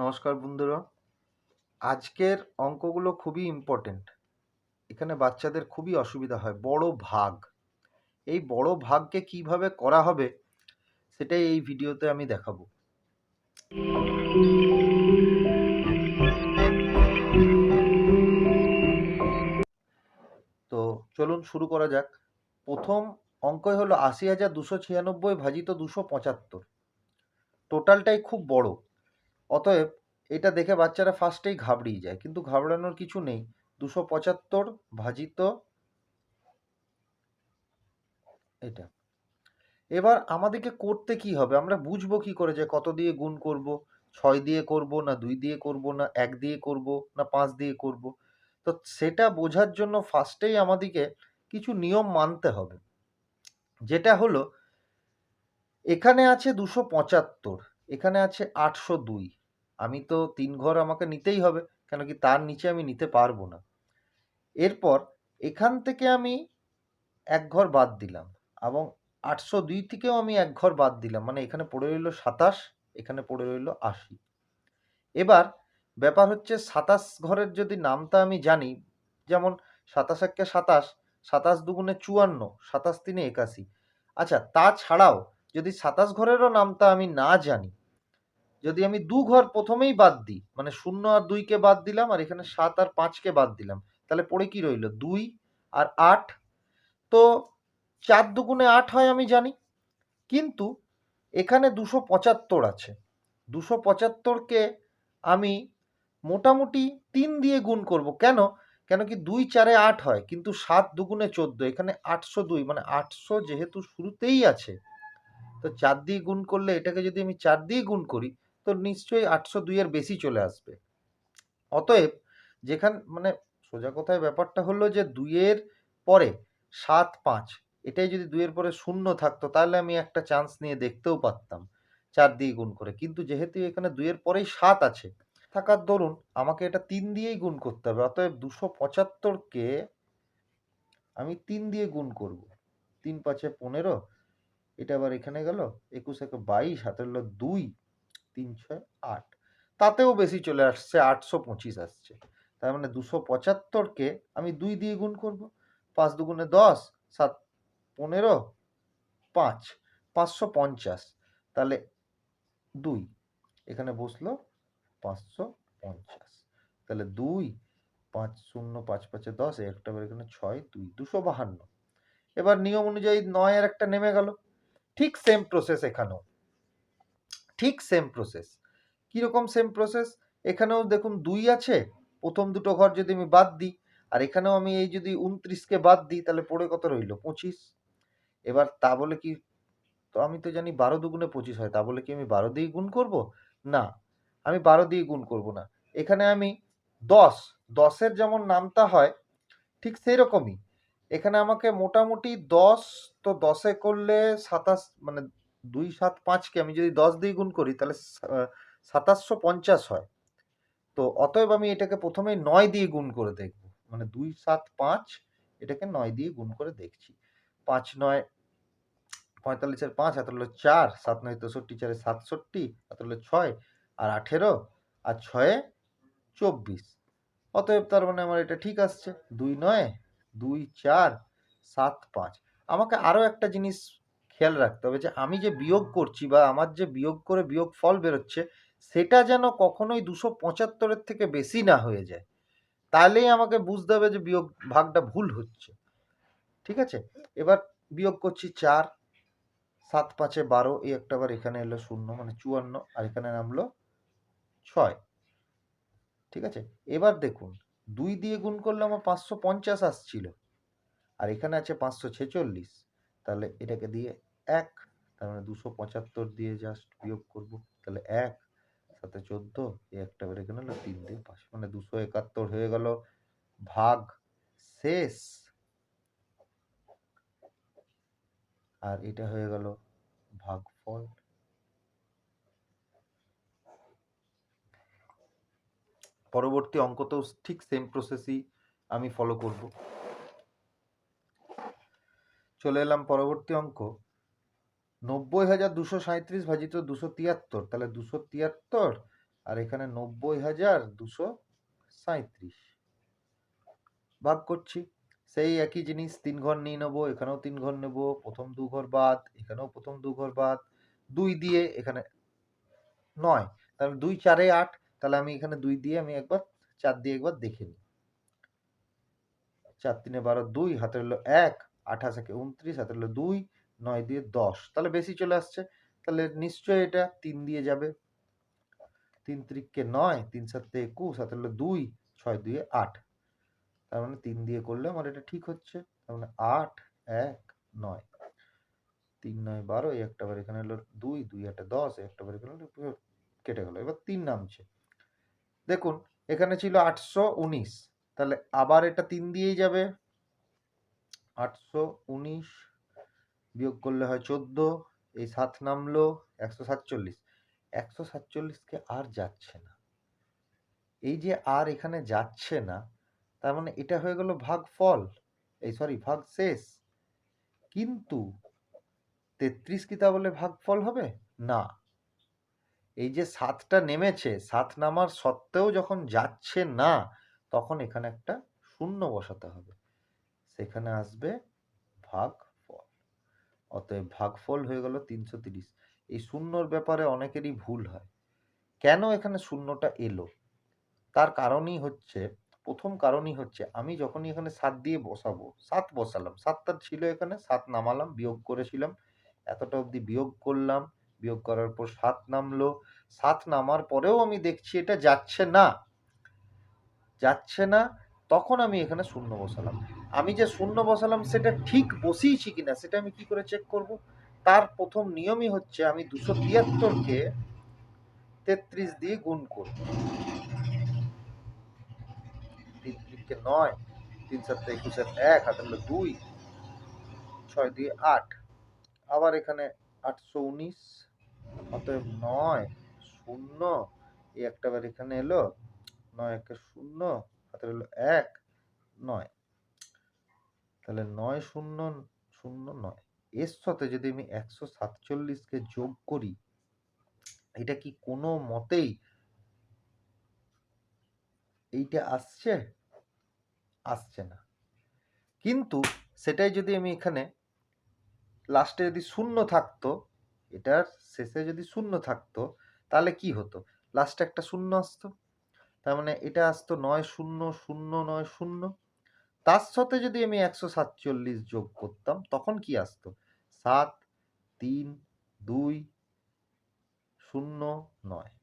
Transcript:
নমস্কার বন্ধুরা। আজকের অঙ্কগুলো খুবই ইম্পর্টেন্ট এখানে বাচ্চাদের খুবই অসুবিধা হয়। বড় ভাগ। এই বড় ভাগকে কীভাবে করা হবে, সেটাই এই ভিডিওতে আমি দেখাবো। তো চলুন শুরু করা যাক। প্রথম অঙ্কই হলো আশি হাজার দুশো ছিয়ানব্বই ভাজিত দুশো পঁচাত্তর। টোটালটাই খুব বড়। অতএব এটা দেখে বাচ্চারা ফার্স্টেই ঘাবড়িয়ে যায়। কিন্তু ঘাবড়ানোর কিছু নেই। দুশো পঁচাত্তর ভাজিত এটা। এবার আমাদেরকে করতে কি হবে? আমরা বুঝব কি করে যে কত দিয়ে গুণ করব? ছয় দিয়ে করব না দুই দিয়ে করব না এক দিয়ে করব না পাঁচ দিয়ে করব? তো সেটা বোঝার জন্য ফার্স্টেই আমাদেরকে কিছু নিয়ম মানতে হবে। যেটা হলো, এখানে আছে দুশো পঁচাত্তর, এখানে আছে আটশো দুই। আমি তো তিন ঘর আমাকে নিতেই হবে, কেন কি তার নিচে আমি নিতে পারব না। এরপর এখান থেকে আমি এক ঘর বাদ দিলাম এবং আটশো দুই থেকেও আমি এক ঘর বাদ দিলাম মানে এখানে পড়ে রইল সাতাশ, এখানে পড়ে রইল আশি। এবার ব্যাপার হচ্ছে সাতাশ ঘরের যদি নামটা আমি জানি, যেমন সাতাশ একে সাতাশ সাতাশ দুগুণে চুয়ান্ন, সাতাশ তিনে একাশি। আচ্ছা তাছাড়াও যদি সাতাশ ঘরেরও নামটা আমি না জানি যদি আমি দু ঘর প্রথমেই বাদ দিই মানে শূন্য আর দুইকে বাদ দিলাম আর এখানে সাত আর পাঁচকে বাদ দিলাম, তাহলে পড়ে কি রইল? দুই আর আট? তো চার দুগুণে আট হয় আমি জানি, কিন্তু এখানে দুশো পঁচাত্তর আছে। দুশো পঁচাত্তরকে আমি মোটামুটি তিন দিয়ে গুণ করব। কেন? কেন কি দুই চারে আট হয়, কিন্তু সাত দুগুণে চোদ্দ, এখানে আটশো দুই মানে আটশো যেহেতু শুরুতেই আছে, তো চার দিয়ে গুণ করলে এটাকে যদি আমি চার দিয়ে গুণ করি তো নিশ্চয়ই আটশো দুইয়ের বেশি চলে আসবে। অতএব যেখান মানে সোজা কথায় ব্যাপারটা হলো যে দুইয়ের পরে সাত পাঁচ, এটাই যদি দুইয়ের পরে শূন্য থাকতো তাহলে আমি একটা চান্স নিয়ে দেখতেও পারতাম চার দিয়ে গুণ করে। কিন্তু যেহেতু এখানে দুইয়ের পরেই সাত আছে, থাকার দরুন আমাকে এটা তিন দিয়েই গুণ করতে হবে। অতএব দুশো পঁচাত্তরকে আমি তিন দিয়ে গুণ করব। তিন পাঁচে পনেরো, এটা আবার এখানে গেল, একুশ একে বাইশ হাতে হলো দুই। তিন ছয় আট। তাতেও বেশি চলে আসছে, আটশো পঁচিশ আসছে। তার মানে দুশো পঁচাত্তরকে আমি দুই দিয়ে গুণ করব। পাঁচ দুগুণে দশ, সাত পনেরো, পাঁচ, পাঁচশো পঞ্চাশ। তাহলে দুই, এখানে বসল পাঁচশো পঞ্চাশ। তাহলে দুই, পাঁচ শূন্য, পাঁচ পাঁচে দশ একটা বার এখানে ছয়, দুই, দুশো বাহান্ন। এবার নিয়ম অনুযায়ী নয় আর একটা নেমে গেল। ঠিক সেম প্রসেস এখানেও। ঠিক সেম প্রসেস কীরকম সেম প্রসেস এখানেও দেখুন দুই আছে। প্রথম দুটো ঘর যদি আমি বাদ দিই, আর এখানেও আমি এই যদি উনত্রিশকে বাদ দিই, তাহলে পড়ে কত রইল? পঁচিশ। এবার তা বলে কি, তো আমি তো জানি বারো দুগুণে পঁচিশ হয়, তা বলে কি আমি বারো দিয়ে গুণ করব? না, আমি বারো দিয়ে গুণ করব না। এখানে আমি দশ, দশের যেমন নামতা হয়, ঠিক সেই রকমই এখানে আমাকে মোটামুটি দশ, তো দশে করলে সাতাশ মানে দুই সাত পাঁচকে আমি যদি দশ দিয়ে গুণ করি, তাহলে সাতাশশো পঞ্চাশ হয়। তো অতএব আমি এটাকে প্রথমে নয় দিয়ে গুণ করে দেখব। মানে দুই সাত পাঁচ এটাকে নয় দিয়ে গুণ করে দেখছি। পাঁচ নয় পঁয়তাল্লিশের পাঁচ হাত হলো চার, সাত নয় তেষট্টি, চারে সাতষট্টি হাত হলো ছয়, আর আঠেরো, আর ছয়ে চব্বিশ। অতএব তার মানে আমার এটা ঠিক আসছে। দুই নয়, দুই চার, সাত পাঁচ। আমাকে আরও একটা জিনিস খেয়াল রাখতে হবে যে আমি যে বিয়োগ করছি বা আমার যে বিয়োগ করে বিয়োগ ফল বেরোচ্ছে, সেটা যেন কখনোই দুশো পঁচাত্তরের থেকে বেশি না হয়ে যায়। তাহলেই আমাকে বুঝতে হবে যে বিয়োগ ভাগটা ভুল হচ্ছে। ঠিক আছে? এবার বিয়োগ করছি চার, সাত পাঁচে বারো, এই একটা বার এখানে এলো শূন্য মানে চুয়ান্ন, আর এখানে নামলো ছয়। ঠিক আছে? এবার দেখুন, দুই দিয়ে গুণ করলে আমার পাঁচশো পঞ্চাশ আসছিল, আর এখানে আছে পাঁচশো ছেচল্লিশ। তাহলে এটাকে দিয়ে এক, তার মানে দুশো পঁচাত্তর দিয়ে জাস্ট বিয়োগ করব, তাহলে এক, সাথে চোদ্দ, এই একটা বেড়ে হলো তিন দিয়ে পাঁচ মানে দুশো একাত্তর হয়ে গেল, ভাগ শেষ। আর এটা হয়ে গেল ভাগফল। পরবর্তী অঙ্ক তো ঠিক সেম প্রসেসই আমি ফলো করব। চলে এলাম পরবর্তী অঙ্ক। নব্বই হাজার দুশো সাঁত্রিশ ভাজিত দুশো তিয়াত্তর, তাহলে দুশো তিয়াত্তর আর এখানে নব্বই হাজার দুশো সাঁইত্রিশ। ভাগ করছি, সেই একই জিনিস তিন ঘর নিয়ে নেব, এখানেও তিন ঘর নেব, প্রথম দু ঘর বাদ, এখানেও প্রথম দু ঘর বাদ, দুই দিয়ে এখানে নয়, তাহলে দুই চারে আট, তাহলে আমি এখানে দুই দিয়ে আমি একবার, চার দিয়ে একবার দেখে নিই। চার তিনে বারো দুই হাতে হলো এক, আঠাশ একে উনত্রিশ হাতে হলো দুই নয় দিয়ে দশ। তাহলে বেশি চলে আসছে। তাহলে নিশ্চয়ই এটা তিন দিয়ে যাবে। তিন ত্রিককে নয়, তিন সাতে একুশ হাতে হলো দুই, ছয় দুয়ে আট। তার মানে তিন দিয়ে করলে আমার এটা ঠিক হচ্ছে। তার মানে আট, এক, নয়। তিন, নয়, বারো একটা বার এখানে হলো দুই দুই একটা দশ একটা বার এখানে কেটে গেল। এবার তিন নামছে। দেখুন, এখানে ছিল আটশো উনিশ। তাহলে আবার এটা তিন দিয়েই যাবে। আটশো উনিশ বিয়োগ করলে হয় চোদ্দ, এই সাত নামলো একশো সাতচল্লিশ। একশো সাতচল্লিশকে আর যাচ্ছে না। এই যে আর এখানে যাচ্ছে না, তার মানে এটা হয়ে গেল ভাগ ফল, এই সরি ভাগ শেষ। কিন্তু তেত্রিশ কি তা বলে ভাগ ফল হবে? না। এই যে সাতটা নেমেছে, সাত নামার সত্ত্বেও যখন যাচ্ছে না, তখন এখানে একটা শূন্য বসাতে হবে। সেখানে আসবে ভাগ অতএব ভাগফল হয়ে গেল তিনশো তিরিশ। এই শূন্যর ব্যাপারে অনেকেরই ভুল হয়। কেন এখানে শূন্যটা এলো? তার কারণই হচ্ছে, প্রথম কারণই হচ্ছে, আমি যখনই এখানে সাত দিয়ে বসাবো, সাত বসালাম, সাতটা ছিল এখানে, সাত নামালাম, বিয়োগ করেছিলাম, এতটা অবধি বিয়োগ করলাম, বিয়োগ করার পর সাত নামলো, সাত নামার পরেও আমি দেখছি এটা যাচ্ছে না। যাচ্ছে না, তখন আমি এখানে শূন্য বসালাম। আমি যে শূন্য বসালাম, সেটা ঠিক বসিয়েছি কিনা, সেটা আমি কি করে চেক করব? তার প্রথম নিয়মই হচ্ছে আমি দুশো তিয়াত্তরকে তেত্রিশ দিয়ে গুণ করব। তিন তিনকে নয়, তিন সাত একুশের এক হাতে হলো দুই, ছয় দিয়ে আট। আবার এখানে আটশো উনিশ, অতএব নয় শূন্য, এই একটা বার এখানে এলো, নয় একে শূন্য হাতে হলো এক, নয়। তাহলে নয় শূন্য শূন্য নয়। এর সাথে যদি আমি একশো সাতচল্লিশকে যোগ করি, এটা কি কোনো মতেই এইটা আসছে? আসছে না। কিন্তু সেটাই যদি আমি এখানে লাস্টে যদি শূন্য থাকতো, এটার শেষে যদি শূন্য থাকতো, তাহলে কি হতো? লাস্টে একটা শূন্য আসতো। তার মানে এটা আসতো নয় শূন্য শূন্য নয় শূন্য। তার সাথে যদি আমি একশো সাতচল্লিশ যোগ করতাম, তখন কি আসতো? সাত, তিন, দুই, শূন্য, নয়।